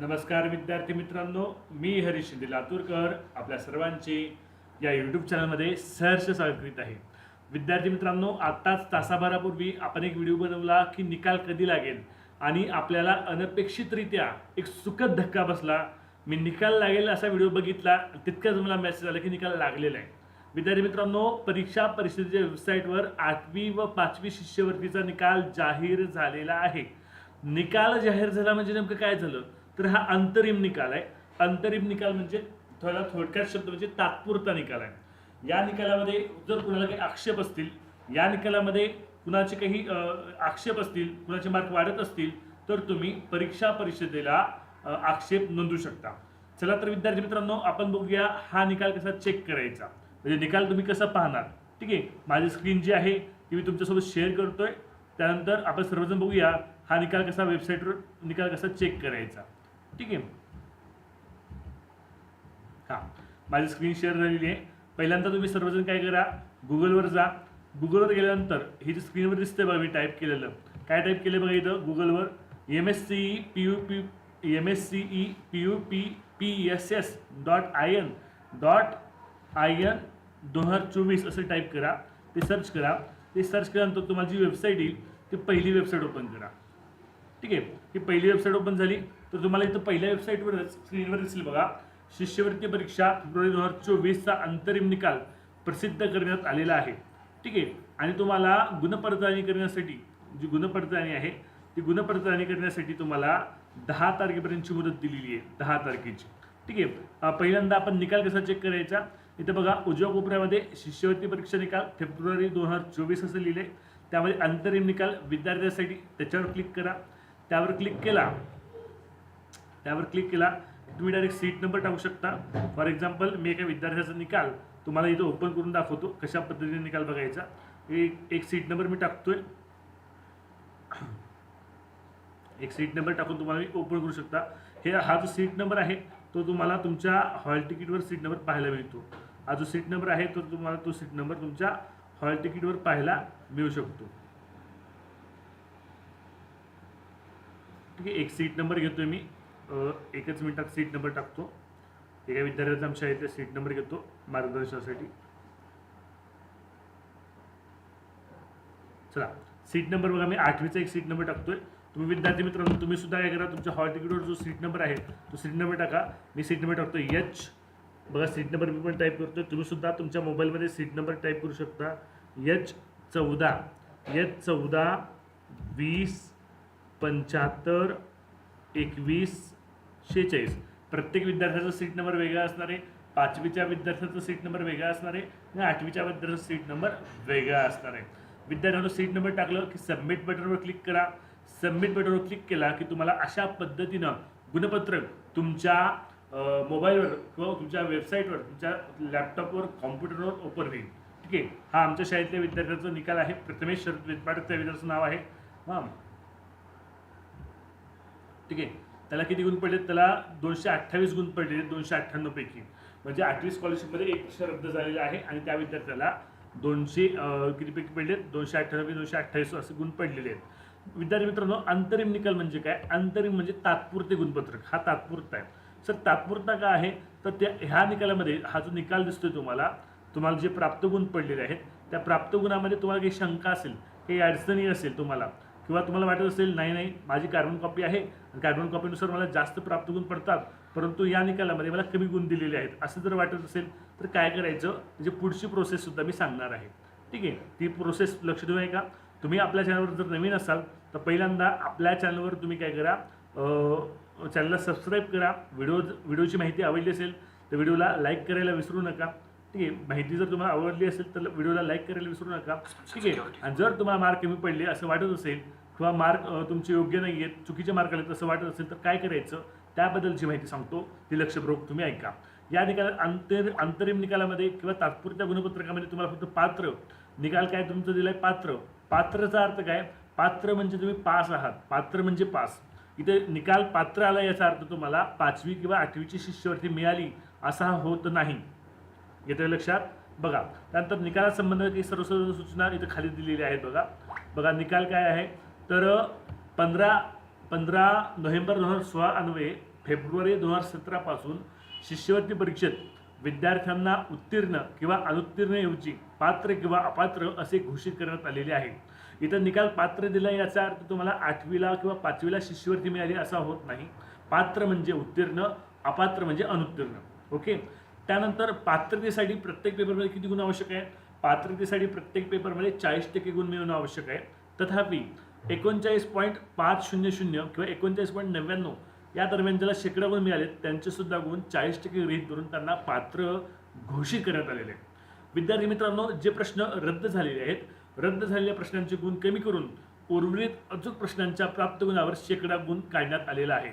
नमस्कार विद्यार्थी मित्रांनो मी हरीश शिंदे लातूरकर आपल्या सर्वांचे या यूट्यूब चॅनलमध्ये सहर्ष स्वागत करीत आहे. विद्यार्थी मित्रांनो आत्ताच तासाभरापूर्वी आपण एक व्हिडिओ बनवला की निकाल कधी लागेल आणि आपल्याला अनपेक्षितरित्या एक सुखद धक्का बसला. मी निकाल लागेल असा व्हिडिओ बघितला तितकाच मला मेसेज आला की निकाल लागलेला आहे. विद्यार्थी मित्रांनो परीक्षा परिषदेच्या वेबसाईटवर आठवी व पाचवी शिष्यवृत्तीचा निकाल जाहीर झालेला आहे. निकाल जाहीर झाला म्हणजे नेमकं काय झालं? तर हा अंतरिम निकाल आहे. अंतरिम निकाल म्हणजे थोडा थोडक्यात शब्द म्हणजे तात्पुरता निकाल आहे. या निकालामध्ये जर कुणाला काही आक्षेप असतील या निकालामध्ये कुणाचे काही आक्षेप असतील कुणाचे मार्क वाढत असतील तर तुम्ही परीक्षा परिषदेला आक्षेप नोंदवू शकता. चला तर विद्यार्थी मित्रांनो आपण बघूया हा निकाल कसा चेक करायचा. म्हणजे निकाल तुम्ही कसा पाहणार? ठीक आहे? माझी स्क्रीन जी आहे ती मी तुमच्यासोबत शेअर करतोय. त्यानंतर आपण सर्वजण बघूया हा निकाल कसा वेबसाईटवर निकाल कसा चेक करायचा. ठीक आहे. हां माझी स्क्रीन शेअर झालेली आहे. पहिल्यांदा तुम्ही सर्वजण काय करा गुगलवर जा. गुगलवर गेल्यानंतर हे जे स्क्रीनवर दिसतंय बघा मी टाईप केलेलं. काय टाईप केलं बघा इथं? गुगलवर M S C E P U P M S C E P U P P S S dot I N dot I N दोन हजार चोवीस असं टाईप करा. ते सर्च करा. ते सर्च केल्यानंतर तुम्हाला जी वेबसाईट येईल ती पहिली वेबसाईट ओपन करा. ठीक आहे? ही पहिली वेबसाईट ओपन झाली. तर तुम्हाला इथं पहिल्या वेबसाईटवरच स्क्रीनवर दिसेल बघा. शिष्यवृत्ती परीक्षा फेब्रुवारी दोन हजार चोवीसचा अंतरिम निकाल प्रसिद्ध करण्यात आलेला आहे. ठीक आहे? आणि तुम्हाला गुणपडताळणी करण्यासाठी जी गुणपडताळणी आहे ती गुणपडताळणी करण्यासाठी तुम्हाला दहा तारखेपर्यंतची मुदत दिलेली आहे दहा तारखेची. ठीक आहे? पहिल्यांदा आपण निकाल कसा चेक करायचा? इथं बघा उजव्या कोपऱ्यामध्ये शिष्यवृत्ती परीक्षा निकाल फेब्रुवारी दोन हजार चोवीस असं लिहिले त्यामध्ये अंतरिम निकाल विद्यार्थ्यासाठी त्याच्यावर क्लिक करा. त्यावर क्लिक केला त्यावर क्लिक केला तुम्ही डायरेक्ट सीट नंबर टाकू शकता. फॉर एक्झाम्पल मी एका विद्यार्थ्याचा निकाल तुम्हाला इथं ओपन करून दाखवतो कशा पद्धतीने निकाल बघायचा. एक एक सीट नंबर मी टाकतोय. एक सीट नंबर टाकून तुम्हाला मी ओपन करू शकता. हे हा जो सीट नंबर आहे तो तुम्हाला तुमच्या हॉल तिकीटवर सीट नंबर पाहायला मिळतो. हा जो सीट नंबर आहे तो तुम्हाला तो सीट नंबर तुमच्या हॉल तिकीटवर पाहायला मिळू शकतो. ठीक आहे एक सीट नंबर घेतोय मी. एकच मिनिटात सीट नंबर टाकतो. एका विद्यार्थ्याचा आमच्या इथे सीट नंबर घेतो मार्गदर्शनासाठी. चला सीट नंबर बघा मी आठवीचा एक सीट नंबर टाकतोय. तुम्ही विद्यार्थी मित्रांनो तुम्ही सुद्धा काय करा तुमच्या हॉल तिकीटवर जो सीट नंबर आहे तो सीट नंबर टाका. मी सीट नंबर टाकतो एच बघा सीट नंबर मी पण टाईप करतोय. तुम्ही सुद्धा तुमच्या मोबाईलमध्ये सीट नंबर टाईप करू शकता. एच चौदा. एच चौदा वीस पंच्याहत्तर एकवीस शेहेचाळीस प्रत्येक विद्यार्थ्याचा सीट नंबर वेगळा असणार आहे. पाचवीच्या विद्यार्थ्याचा सीट नंबर वेगळा असणार आहे. आणि आठवीच्या विद्यार्थ्याचा सीट नंबर वेगळा असणार आहे. विद्यार्थ्यांना सीट नंबर टाकलं की सबमिट बटनवर क्लिक करा. सबमिट बटनवर क्लिक केला की तुम्हाला अशा पद्धतीनं गुणपत्रक तुमच्या मोबाईलवर किंवा तुमच्या वेबसाईटवर तुमच्या लॅपटॉपवर कॉम्प्युटरवर ओपन होईल. ठीक आहे? हा आमच्या शाळेतल्या विद्यार्थ्याचा निकाल आहे. प्रथमेश शरद वेदपाडक त्या विद्यार्थ्याचं नाव आहे. हां ठीक आहे? त्याला किती गुण पडले त्याला दोनशे अठ्ठावीस गुण पडले दोनशे अठ्ठ्याण्णवपैकी म्हणजे आठवी स्कॉलरशिपमध्ये एक वर्ष रद्द झालेला आहे आणि त्या विद्यार्थ्याला दोनशे कितीपैकी पडले दोनशे अठ्ठ्याण्णव दोनशे अठ्ठावीस असे गुण पडलेले आहेत. विद्यार्थी मित्रांनो अंतरिम निकाल म्हणजे काय? अंतरिम म्हणजे तात्पुरते गुणपत्रक. हा तात्पुरता आहे. सर तात्पुरता का आहे? तर त्या ह्या निकालामध्ये हा जो निकाल दिसतोय तुम्हाला तुम्हाला जे प्राप्त गुण पडलेले आहेत त्या प्राप्त गुणामध्ये तुम्हाला काही शंका असेल काही अडचणी असेल तुम्हाला किंवा तुम्हाला वाटत असेल नाही नाही माझी कार्बन कॉपी आहे आणि कार्बन कॉपीनुसार मला जास्त प्राप्त गुण पडतात परंतु या निकालामध्ये मला कमी गुण दिलेले आहेत. असं जर वाटत असेल तर काय करायचं? त्याची पुढची प्रोसेससुद्धा मी सांगणार आहे. ठीक आहे? ती प्रोसेस लक्ष देऊ आहे का तुम्ही आपल्या चॅनलवर जर नवीन असाल तर पहिल्यांदा आपल्या चॅनलवर तुम्ही काय करा? चॅनलला सबस्क्राईब करा. व्हिडिओ व्हिडिओची माहिती आवडली असेल तर व्हिडिओला लाईक करायला विसरू नका. ठीक आहे? माहिती जर तुम्हाला आवडली असेल तर व्हिडिओला लाईक करायला विसरू नका. ठीक आहे? आणि जर तुम्हाला मार्क कमी पडले असं वाटत असेल किंवा मार्क तुमचे योग्य नाही आहेत चुकीचे मार्क आले असं वाटत असेल तर काय करायचं? त्याबद्दलची माहिती सांगतो ती लक्षपूर्वक तुम्ही ऐका. या निकालात अंतर अंतरिम निकालामध्ये किंवा तात्पुरत्या गुणपत्रकामध्ये तुम्हाला फक्त पात्र निकाल काय तुमचं दिलं आहे पात्र. पात्रचा अर्थ काय? पात्र म्हणजे तुम्ही पास आहात. पात्र म्हणजे पास. इथे निकाल पात्र आला याचा अर्थ तुम्हाला पाचवी किंवा आठवीची शिष्यवृत्ती मिळाली असा होत नाही. येतं लक्षात? बघा. त्यानंतर निकालासंबंधात काही सर्व सर्व सूचना इथं खाली दिलेल्या आहेत बघा. बघा निकाल काय आहे? तर पंधरा पंधरा नोव्हेंबर दोन हजार सोळा अन्वये फेब्रुवारी दोन हजार सतरापासून शिष्यवृत्ती परीक्षेत विद्यार्थ्यांना उत्तीर्ण किंवा अनुत्तीर्णऐवजी पात्र किंवा अपात्र असे घोषित करण्यात आलेले आहे. इथं निकाल पात्र दिला याचा अर्थ तुम्हाला आठवीला किंवा पाचवीला शिष्यवृत्ती मिळाली असा होत नाही. पात्र म्हणजे उत्तीर्ण अपात्र म्हणजे अनुत्तीर्ण. ओके? त्यानंतर पात्रतेसाठी प्रत्येक पेपरमध्ये किती गुण आवश्यक आहे पात्रतेसाठी प्रत्येक पेपरमध्ये चाळीस टक्के गुण मिळवणं आवश्यक आहे. तथापि एकोणचाळीस पॉईंट पाच शून्य शून्य किंवा एकोणचाळीस पॉईंट नव्याण्णव या दरम्यान ज्याला शेकडा गुण मिळाले त्यांचेसुद्धा गुण चाळीस टक्के गृहीत धरून त्यांना पात्र घोषित करण्यात आलेले आहेत. विद्यार्थी मित्रांनो जे प्रश्न रद्द झालेले आहेत रद्द झालेल्या प्रश्नांचे गुण कमी करून उर्वरित अचूक प्रश्नांच्या प्राप्त गुणावर शेकडा गुण काढण्यात आलेला आहे.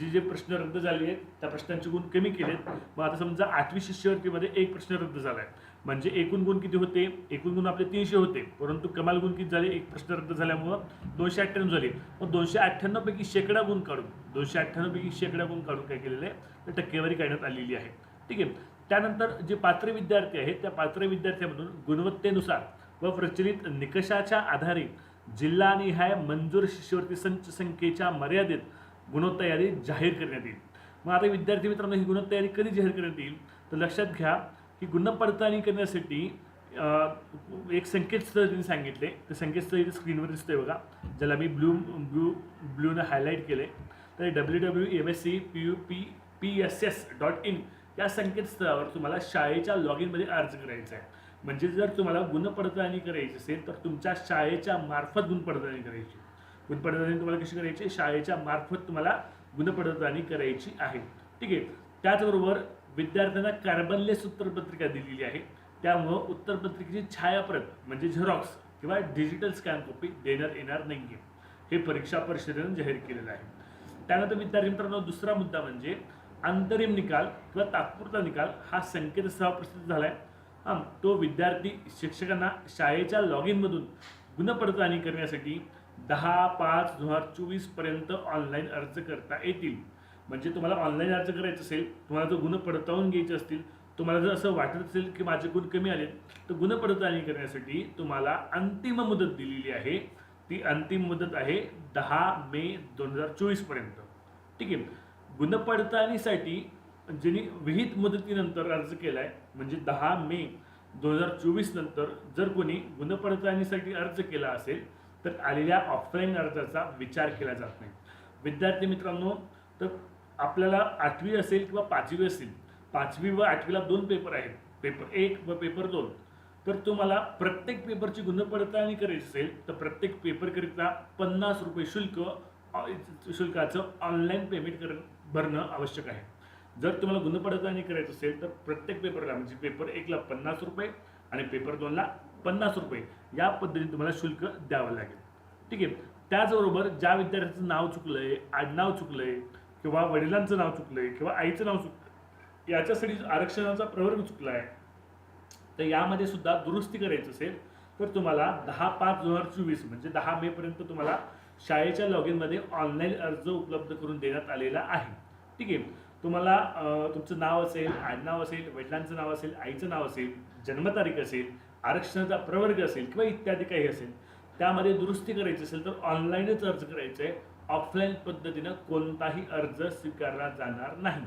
जे जे प्रश्न रद्द झाले आहेत त्या प्रश्नांचे गुण कमी केलेत. मग आता समजा आठवी शिष्यवृत्तीमध्ये एक प्रश्न रद्द झाला आहे म्हणजे एकूण गुण किती होते? एकूण गुण आपले तीनशे होते. परंतु कमाल गुण किती झाले? एक प्रश्न रद्द झाल्यामुळं दोनशे अठ्ठ्याण्णव झाले. मग दोनशे अठ्ठ्याण्णव पैकी शेकडा गुण काढून दोनशे अठ्ठ्याण्णव पैकी शेकडा गुण काढून काय केलेलं आहे? तर टक्केवारी काढण्यात आलेली आहे. ठीक आहे? त्यानंतर जे पात्र विद्यार्थी आहेत त्या पात्र विद्यार्थ्यांमधून गुणवत्तेनुसार व प्रचलित निकषाच्या आधारे जिल्हानिहाय मंजूर शिष्यवृत्ती संच संख्येच्या मर्यादेत गुणवत्ता जाहीर करण्यात येईल. मग आता विद्यार्थी मित्रांनो ही गुणवत्ता कधी जाहीर करण्यात येईल? तर लक्षात घ्या की गुणपडताळणी करण्यासाठी एक संकेतस्थळ त्यांनी सांगितले. ते संकेतस्थळ इथे स्क्रीनवर दिसतंय बघा. ज्याला मी ब्लू ब्लू ब्लूनं हायलाईट केले. तर W W M S C P U P P S S dot in या संकेतस्थळावर तुम्हाला शाळेच्या लॉग इनमध्ये अर्ज करायचा आहे. म्हणजे जर तुम्हाला गुणपडताळणी करायची असेल तर तुमच्या शाळेच्या मार्फत गुणपडताळणी करायची. गुणपडताळणी तुम्हाला कशी करायची? शाळेच्या मार्फत तुम्हाला गुणपडताळणी करायची आहे. ठीक आहे. त्याचबरोबर विद्यार्थ्यांना कार्बनलेस उत्तरपत्रिका दिलेली आहे. त्यामुळं उत्तरपत्रिकेची छायाप्रत म्हणजे झेरॉक्स किंवा डिजिटल स्कॅन कॉपी देण्यात येणार नाही आहे हे परीक्षा परिषदेनं जाहीर केलेलं आहे. त्यानंतर विद्यार्थी मित्रांनो दुसरा मुद्दा म्हणजे अंतरिम निकाल किंवा तात्पुरता निकाल हा संकेतस्थळावर प्रसिद्ध झाला आहे हां तो विद्यार्थी शिक्षकांना शाळेच्या लॉग इनमधून गुणपडताळणी करण्यासाठी दहा पाच दोन हजार चोवीसपर्यंत ऑनलाईन अर्ज करता येतील. म्हणजे तुम्हाला ऑनलाईन अर्ज करायचं असेल तुम्हाला जर गुण पडताळून घ्यायचे असतील तुम्हाला जर असं वाटत असेल की माझे गुण कमी आले तर गुणपडताळणी करण्यासाठी तुम्हाला अंतिम मुदत दिलेली आहे. ती अंतिम मुदत आहे दहा मे दोन हजार चोवीसपर्यंत ठीक आहे? गुण पडताळणीसाठी ज्यांनी विहित मुदतीनंतर अर्ज केला आहे म्हणजे दहा मे दोन हजार चोवीस नंतर जर कोणी गुणपडताळणीसाठी अर्ज केला असेल तर आलेल्या ऑफलाईन अर्जाचा विचार केला जात नाही. विद्यार्थी मित्रांनो तर आपल्याला आठवी असेल किंवा पाचवी असेल पाचवी व आठवीला दोन पेपर आहेत पेपर एक व पेपर दोन. तर तुम्हाला प्रत्येक पेपरची गुणपडताळणी करायची असेल तर प्रत्येक पेपरकरिता पन्नास रुपये शुल्क शुल्काचं ऑनलाईन पेमेंट कर भरणं आवश्यक आहे. जर तुम्हाला गुणपडताळणी करायचं असेल तर प्रत्येक पेपरला म्हणजे पेपर एकला पन्नास रुपये आणि पेपर दोनला पन्नास रुपये या पद्धतीने तुम्हाला शुल्क द्यावं लागेल. ठीक आहे? त्याचबरोबर ज्या विद्यार्थ्याचं नाव चुकलं आहे आडनाव आहे किंवा वडिलांचं नाव चुकलंय किंवा आईचं नाव चुकलं याच्यासाठी आरक्षणाचा प्रवर्ग चुकला आहे तर यामध्ये सुद्धा दुरुस्ती करायची असेल तर तुम्हाला दहा पाच दोन हजार चोवीस म्हणजे दहा मे पर्यंत तुम्हाला शाळेच्या लॉग इनमध्ये ऑनलाईन अर्ज उपलब्ध करून देण्यात आलेला आहे. ठीक आहे? तुम्हाला तुमचं नाव असेल आडनाव असेल वडिलांचं नाव असेल आईचं नाव असेल जन्मतारीख असेल आरक्षणाचा प्रवर्ग असेल किंवा इत्यादी काही असेल त्यामध्ये दुरुस्ती करायची असेल तर ऑनलाईनच अर्ज करायचा आहे ऑफलाईन पद्धतीनं कोणताही अर्ज स्वीकारला जाणार नाही.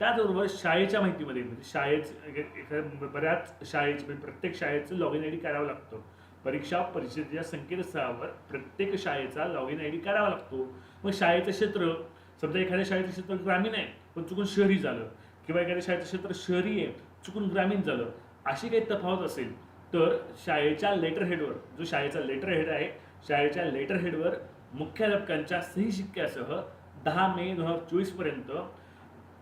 त्याचबरोबर शाळेच्या माहितीमध्ये म्हणजे शाळेचं एखाद्या बऱ्याच शाळेचं म्हणजे प्रत्येक शाळेचं लॉग इन आय डी करावं लागतं. परीक्षा परिषदेच्या संकेतस्थळावर प्रत्येक शाळेचा लॉग इन आय डी करावा लागतो. मग शाळेचं क्षेत्र समजा एखाद्या शाळेचं क्षेत्र ग्रामीण आहे पण चुकून शहरी झालं किंवा एखाद्या शाळेचं क्षेत्र शहरी आहे चुकून ग्रामीण झालं अशी काही तफावत असेल तर शाळेच्या लेटर हेडवर जो शाळेचा लेटर हेड आहे शाळेच्या लेटर हेडवर मुख्याध्यापकांच्या सही शिक्क्यासह दहा मे दोन हजार चोवीसपर्यंत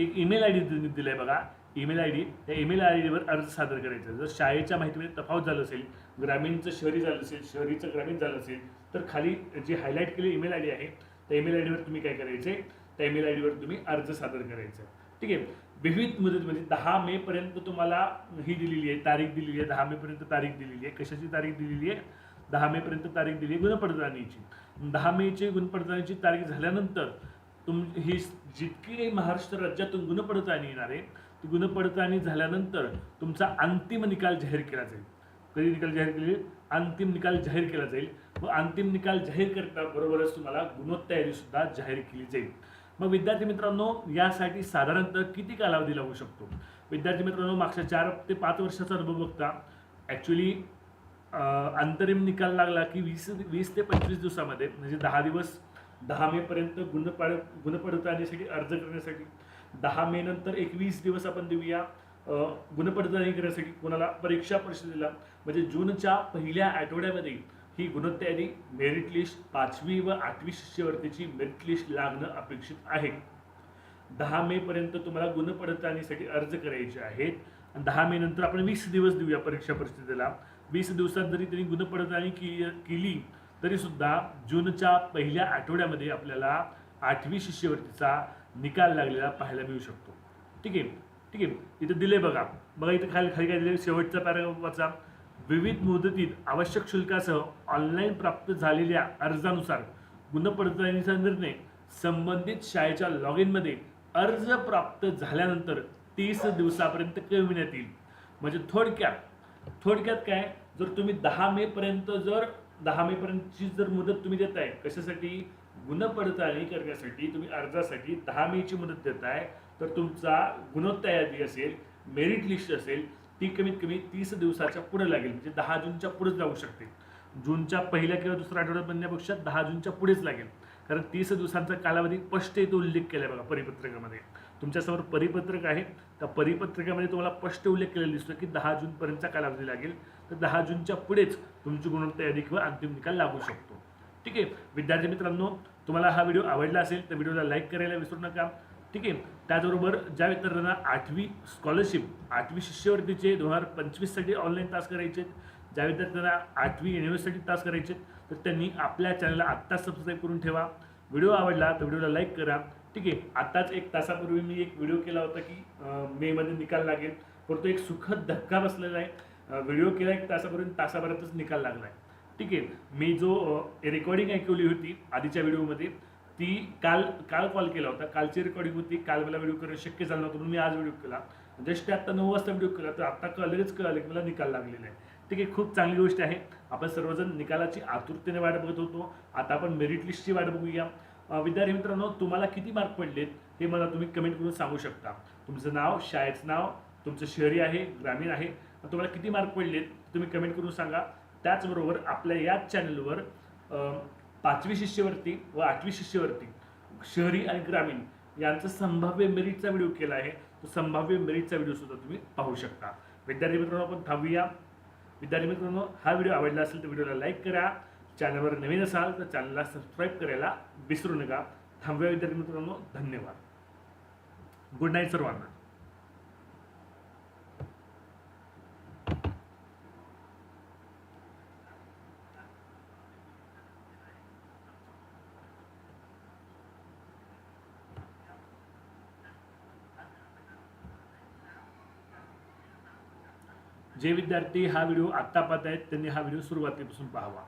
एक ईमेल आय डी दिलं आहे बघा. ईमेल आय डी त्या ईमेल आय डीवर अर्ज सादर करायचा. जर शाळेच्या माहितीमध्ये तफावत झालं असेल ग्रामीणचं शहरी झालं असेल शहरीचं ग्रामीण झालं असेल तर खाली जी हायलाईट केली ईमेल आय डी आहे त्या ईमेल आय डीवर तुम्ही काय करायचे त्या ईमेल आय डीवर तुम्ही अर्ज सादर करायचा. ठीक आहे? विविध मुदत म्हणजे दहा मेपर्यंत तुम्हाला ही दिलेली आहे तारीख दिलेली आहे दहा मेपर्यंत तारीख दिलेली आहे कशाची तारीख दिलेली आहे? दहा मेपर्यंत तारीख दिली गुणपडताळणीची. दहा मेची गुणपडताळणीची तारीख झाल्यानंतर तुम ही जितकी काही महाराष्ट्र राज्यातून गुणपडताळणी येणार आहे ती गुणपडताळणी झाल्यानंतर तुमचा अंतिम निकाल जाहीर केला जाईल. कधी निकाल जाहीर केले अंतिम निकाल जाहीर केला जाईल. व अंतिम निकाल जाहीर करता बरोबरच तुम्हाला गुणवत्ता सुद्धा जाहीर केली जाईल. मग विद्यार्थी मित्रांनो यासाठी साधारणतः किती कालावधी लागू शकतो? विद्यार्थी मित्रांनो मागच्या चार ते पाच वर्षाचा अनुभव बघता. ॲक्च्युली अंतरिम निकाल लागला की वीस वीस ते पंचवीस दिवसामध्ये म्हणजे दहा दिवस दहा मेपर्यंत गुणपाड गुणपडताळणीसाठी अर्ज करण्यासाठी दहा मे नंतर एकवीस दिवस आपण देऊया गुणपडताळणी करण्यासाठी कोणाला परीक्षा परिषदेला म्हणजे जूनच्या पहिल्या आठवड्यामध्ये ही गुणोत्यादी मेरिट लिस्ट पाचवी व आठवी शिष्यवर्तीची मेरिट लिस्ट लागणं अपेक्षित आहे. दहा मे पर्यंत तुम्हाला गुणपडताळणीसाठी अर्ज करायचे आहेत. आणि दहा मे नंतर आपण वीस दिवस देऊया परीक्षा परिस्थितीला वीस दिवसात जरी त्यांनी गुणपडताळणी की केली तरीसुद्धा जूनच्या पहिल्या आठवड्यामध्ये आपल्याला आठवी शिष्यवृत्तीचा निकाल लागलेला पाहायला मिळू शकतो. ठीक आहे? ठीक आहे? इथं दिले बघा. बघा इथं खाली खाली काय दिले शेवटचा पॅराग्राफचा विविध मुदतीत आवश्यक शुल्कासह ऑनलाईन प्राप्त झालेल्या अर्जानुसार गुणपडताळणीचा निर्णय संबंधित शाळेच्या लॉग इनमध्ये अर्ज प्राप्त झाल्यानंतर तीस दिवसापर्यंत कळविण्यात येईल. म्हणजे थोडक्यात थोडक्यात काय जर तुम्ही दहा मे पर्यंत जर दहा मे पर्यंतची जर मुदत तुम्ही देताय कशासाठी? गुणपडताळणी करण्यासाठी तुम्ही अर्जासाठी दहा मेची मुदत देताय तर तुमचा गुणोत्तर यादी असेल मेरिट लिस्ट असेल ती कमीत कमी तीस दिवसाच्या पुढे लागेल म्हणजे दहा जूनच्या पुढेच जाऊ शकते. जूनच्या पहिल्या किंवा दुसऱ्या आठवड्यात बनण्यापेक्षा दहा जूनच्या पुढेच लागेल. कारण तीस दिवसांचा कालावधी स्पष्ट इथे उल्लेख केला बघा परिपत्रकामध्ये. तुमच्यासमोर परिपत्रक आहे. त्या परिपत्रकामध्ये तुम्हाला स्पष्ट उल्लेख केलेला दिसतो की दहा जूनपर्यंतचा कालावधी लागेल. तर दहा जूनच्या पुढेच तुमची गुणवत्ता यादी किंवा अंतिम निकाल लागू शकतो. ठीक आहे? विद्यार्थी मित्रांनो तुम्हाला हा व्हिडिओ आवडला असेल तर व्हिडिओला लाईक करायला विसरू नका. ठीक आहे? त्याचबरोबर ज्या विद्यार्थ्यांना आठवी स्कॉलरशिप आठवी शिष्यवृत्तीचे दोन हजार पंचवीससाठी ऑनलाईन तास करायचे आहेत, ज्या विद्यार्थ्यांना आठवी युनिव्हर्सिटी तास करायचे आहेत, तर त्यांनी आपल्या चॅनलला आत्ताच सबस्क्राईब करून ठेवा. व्हिडिओ आवडला तर व्हिडिओला लाईक करा. ठीक आहे आत्ताच एक तासापूर्वी मी एक व्हिडिओ केला होता की मे मेमध्ये निकाल लागेल. परंतु एक सुखद धक्का बसलेला आहे. व्हिडिओ केला एक तासापूर्वी तासाभरातच निकाल लागला आहे. ठीक आहे मी जो रेकॉर्डिंग ऐकवली होती आधीच्या व्हिडिओमध्ये ती काल काल कॉल केला होता. कालची रेकॉर्डिंग होती. काल मला व्हिडिओ करणं शक्य झालं नव्हतं म्हणून मी आज व्हिडिओ केला. जस्ट आत्ता नऊ वाजता व्हिडिओ केला तर आत्ता कलरच लगेच कळालं की मला निकाल लागलेला आहे. ठीक आहे खूप चांगली गोष्ट आहे. आपण सर्वजण निकालाची आतुरतेने वाट बघत होतो. आता आपण मेरिट लिस्टची वाट बघूया. विद्यार्थी मित्रांनो तुम्हाला किती मार्क पडलेत हे मला तुम्ही कमेंट करून सांगू शकता. तुमचं नाव शाळेचं नाव तुमचं शहरी आहे ग्रामीण आहे तुम्हाला किती मार्क पडलेत तुम्ही कमेंट करून सांगा. त्याचबरोबर आपल्या याच चॅनलवर पाचवी शिष्यवृत्ती व आठवी शिष्यवृत्ती शहरी आणि ग्रामीण यांचा संभाव्य मेरिटचा व्हिडिओ केला आहे. तो संभाव्य मेरिटचा व्हिडिओसुद्धा तुम्ही पाहू शकता. विद्यार्थी मित्रांनो आपण थांबूया. विद्यार्थी मित्रांनो हा व्हिडिओ आवडला असेल तर व्हिडिओला लाईक करा. चॅनलवर नवीन असाल तर चॅनलला सबस्क्राईब करायला विसरू नका. थांबव्या विद्यार्थी मित्रांनो. धन्यवाद. गुड नाईट सर्वांना. जे विद्यार्थी हा व्हिडिओ आत्ता पाहत आहेत त्यांनी हा व्हिडिओ सुरुवातीपासून पाहावा.